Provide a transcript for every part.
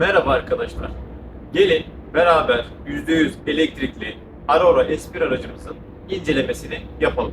Merhaba arkadaşlar. Gelin beraber %100 elektrikli Aurora S1 aracımızın incelemesini yapalım.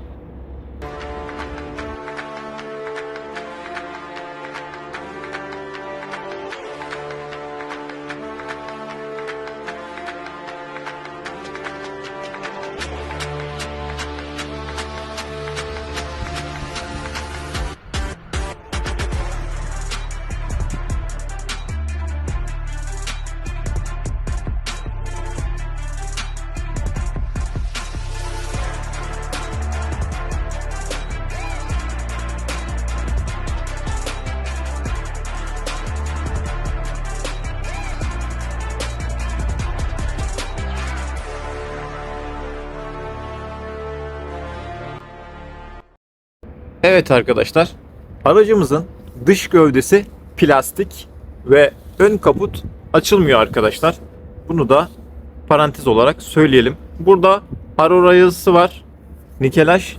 Evet arkadaşlar, aracımızın dış gövdesi plastik ve ön kaput açılmıyor arkadaşlar. Bunu da parantez olarak söyleyelim. Burada Aurora yazısı var. Nikelaj.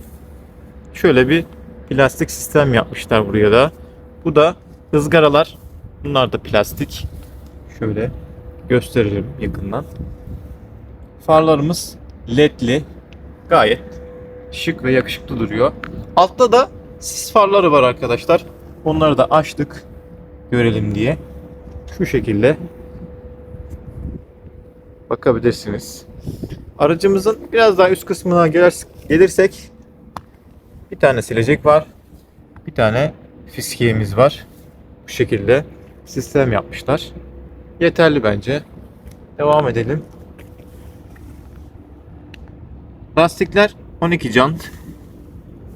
Şöyle bir plastik sistem yapmışlar buraya da. Bu da ızgaralar. Bunlar da plastik. Şöyle gösterelim yakından. Farlarımız ledli. Gayet şık ve yakışıklı duruyor. Altta da sis farları var arkadaşlar. Onları da açtık görelim diye. Şu şekilde bakabilirsiniz. Aracımızın biraz daha üst kısmına gelir- gelirsek bir tane silecek var. Bir tane fiskiyemiz var. Bu şekilde sistem yapmışlar. Yeterli bence. Devam edelim. Lastikler 12 jant.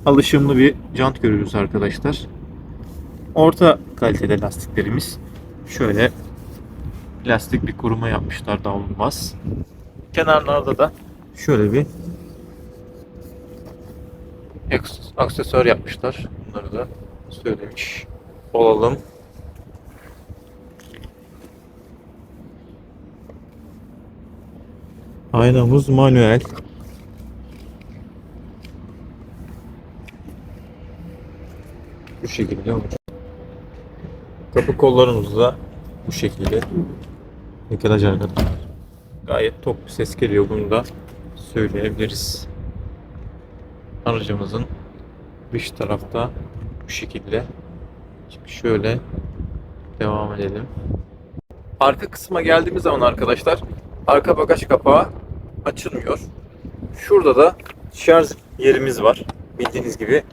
Alışımlı bir jant görüyoruz arkadaşlar. Orta kalitede lastiklerimiz. Şöyle plastik bir koruma yapmışlar davulmaz. Kenarlarda da şöyle bir aksesuar yapmışlar. Bunları da söylemiş olalım. Aynamız manuel. Bu şekilde olmuş. Kapı kollarımız da bu şekilde. Nikelaj arkadaşlar. Gayet tok bir ses geliyor bunu da söyleyebiliriz. Aracımızın dış tarafta bu şekilde. Şimdi şöyle devam edelim. Arka kısma geldiğimiz zaman arkadaşlar arka bagaj kapağı açılmıyor. Şurada da şarj yerimiz var. Bildiğiniz gibi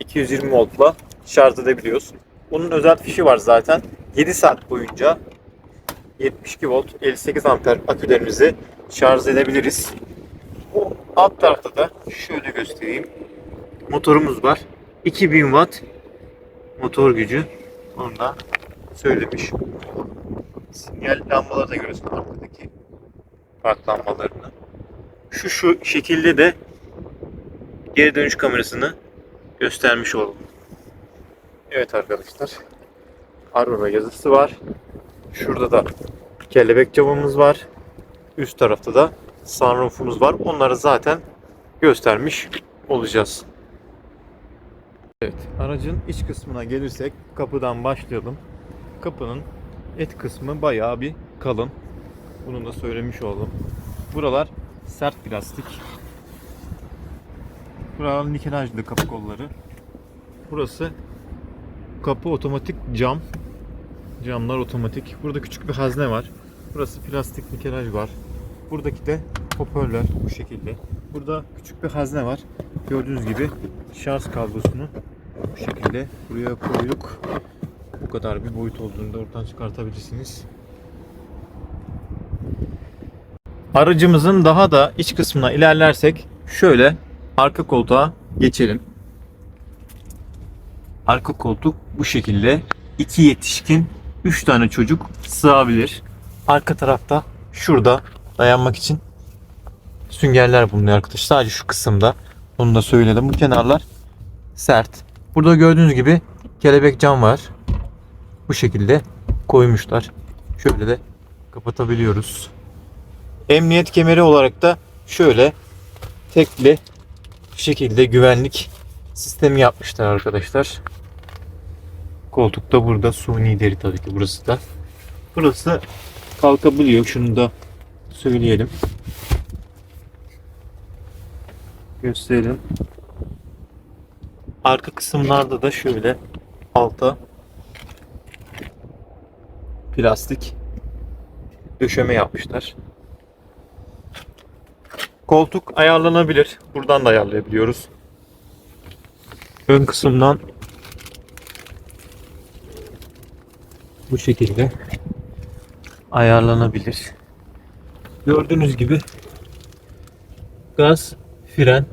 220 voltla şarj edebiliyoruz. Bunun özel fişi var zaten. 7 saat boyunca 72 volt 58 amper akülerimizi şarj edebiliriz. Bu alt tarafta da şöyle göstereyim. Motorumuz var. 2000 watt motor gücü. Onu da söylemiş. Sinyal lambaları da görüyorsun arkadaki park lambalarını. Şu şu şekilde de geri dönüş kamerasını göstermiş oldum. Evet arkadaşlar. Aurora yazısı var. Şurada da kelebek camımız var. Üst tarafta da sunroofumuz var. Onları zaten göstermiş olacağız. Evet, aracın iç kısmına gelirsek kapıdan başlayalım. Kapının et kısmı bayağı bir kalın. Bunu da söylemiş oldum. Buralar sert plastik. Buralar nikelajlı kapı kolları. Burası kapı otomatik cam. Camlar otomatik. Burada küçük bir hazne var. Burası plastik nikelaj var. Buradaki de hoparlör bu şekilde. Burada küçük bir hazne var. Gördüğünüz gibi şarj kablosunu bu şekilde buraya koyduk. Bu kadar bir boyut olduğunu da oradan çıkartabilirsiniz. Aracımızın daha da iç kısmına ilerlersek şöyle arka koltuğa geçelim. Arka koltuk bu şekilde. iki yetişkin, üç tane çocuk sığabilir. Arka tarafta şurada dayanmak için süngerler bulunuyor arkadaşlar. Sadece şu kısımda. Onu da söyledim. Bu kenarlar sert. Burada gördüğünüz gibi kelebek cam var. Bu şekilde koymuşlar. Şöyle de kapatabiliyoruz. Emniyet kemeri olarak da şöyle tekli şekilde güvenlik sistemi yapmışlar arkadaşlar. Koltuk da burada suni deri tabii ki burası da. Burası kalkabiliyor. Şunu da söyleyelim. Gösterelim. Arka kısımlarda da şöyle alta plastik döşeme yapmışlar. Koltuk ayarlanabilir. Buradan da ayarlayabiliyoruz. Ön kısımdan bu şekilde ayarlanabilir. Gördüğünüz gibi gaz, fren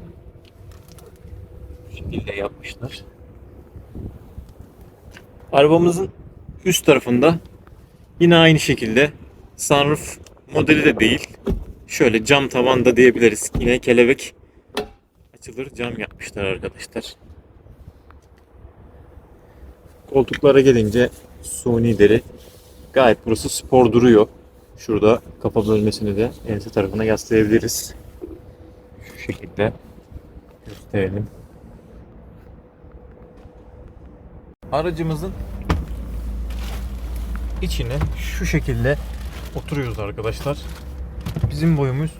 bu şekilde yapmışlar. Arabamızın üst tarafında yine aynı şekilde sunroof modeli de değil. Şöyle cam tavanda diyebiliriz. Yine kelebek açılır cam yapmışlar arkadaşlar. Koltuklara gelince suni deri. Gayet burası spor duruyor. Şurada kafa bölmesini de ense tarafına yaslayabiliriz. Şu şekilde gösterelim. Aracımızın içine şu şekilde oturuyoruz arkadaşlar. Bizim boyumuz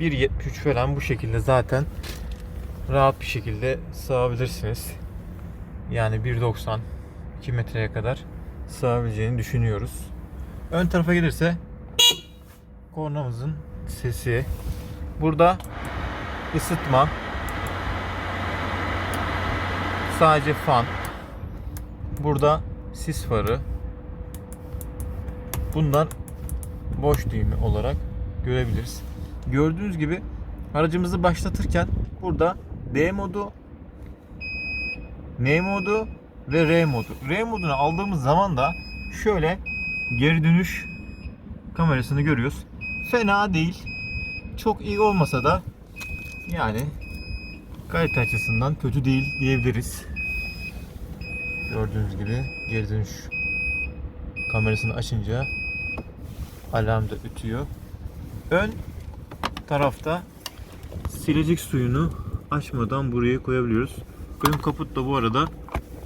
1.73 falan bu şekilde zaten rahat bir şekilde sığabilirsiniz. Yani 1.90 2 metreye kadar sığabileceğini düşünüyoruz. Ön tarafa gelirse kornamızın sesi. Burada ısıtma. Sadece fan. Burada sis farı. Bunlar boş düğme olarak görebiliriz. Gördüğünüz gibi aracımızı başlatırken burada D modu, N modu ve R modu. R modunu aldığımız zaman da şöyle geri dönüş kamerasını görüyoruz. Fena değil. Çok iyi olmasa da yani kalite açısından kötü değil diyebiliriz. Gördüğünüz gibi geri dönüş kamerasını açınca alarm da ötüyor. Ön tarafta silecek suyunu açmadan buraya koyabiliyoruz. Ön kaput da bu arada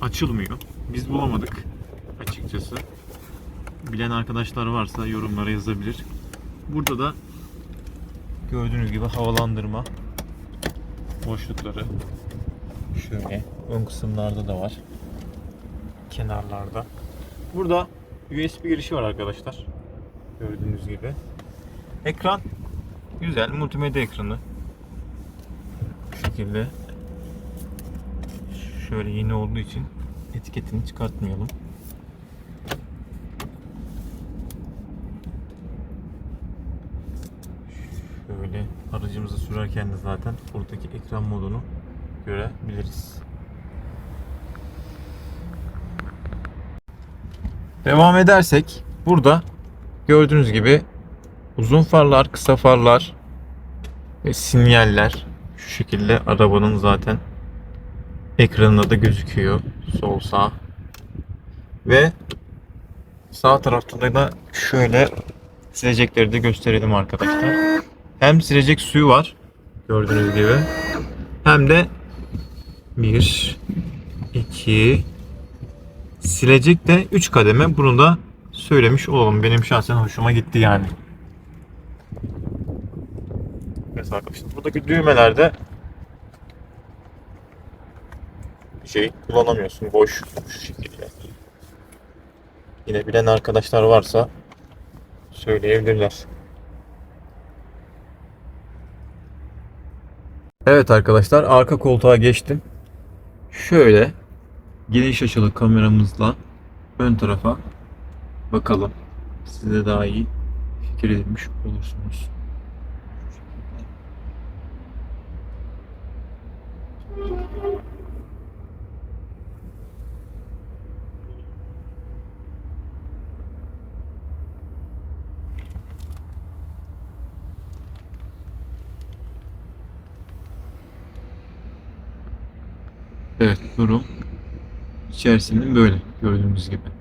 açılmıyor. Biz bulamadık açıkçası. Bilen arkadaşlar varsa yorumlara yazabilir. Burada da gördüğünüz gibi havalandırma boşlukları şöyle ön kısımlarda da var. Kenarlarda. Burada USB girişi var arkadaşlar. Gördüğünüz gibi. Ekran güzel multimedya ekranı. Bu şekilde şöyle yeni olduğu için etiketini çıkartmayalım. Şöyle aracımızı sürerken de zaten buradaki ekran modunu görebiliriz. Devam edersek burada gördüğünüz gibi uzun farlar, kısa farlar ve sinyaller şu şekilde arabanın zaten ekranında da gözüküyor sol sağ ve sağ tarafta da şöyle silecekleri de gösterelim arkadaşlar. Hem silecek suyu var gördüğünüz gibi hem de bir iki silecek de 3 kademe. Bunu da söylemiş olalım. Benim şahsen hoşuma gitti yani. Mesela arkadaşlar buradaki düğmelerde bir şey kullanamıyorsun. Boş şu şekilde. Yine bilen arkadaşlar varsa söyleyebilirler. Evet arkadaşlar arka koltuğa geçtim. Şöyle geniş açılı kameramızla ön tarafa bakalım. Size daha iyi fikir edinmiş olursunuz. Evet durum içerisinin böyle gördüğünüz gibi.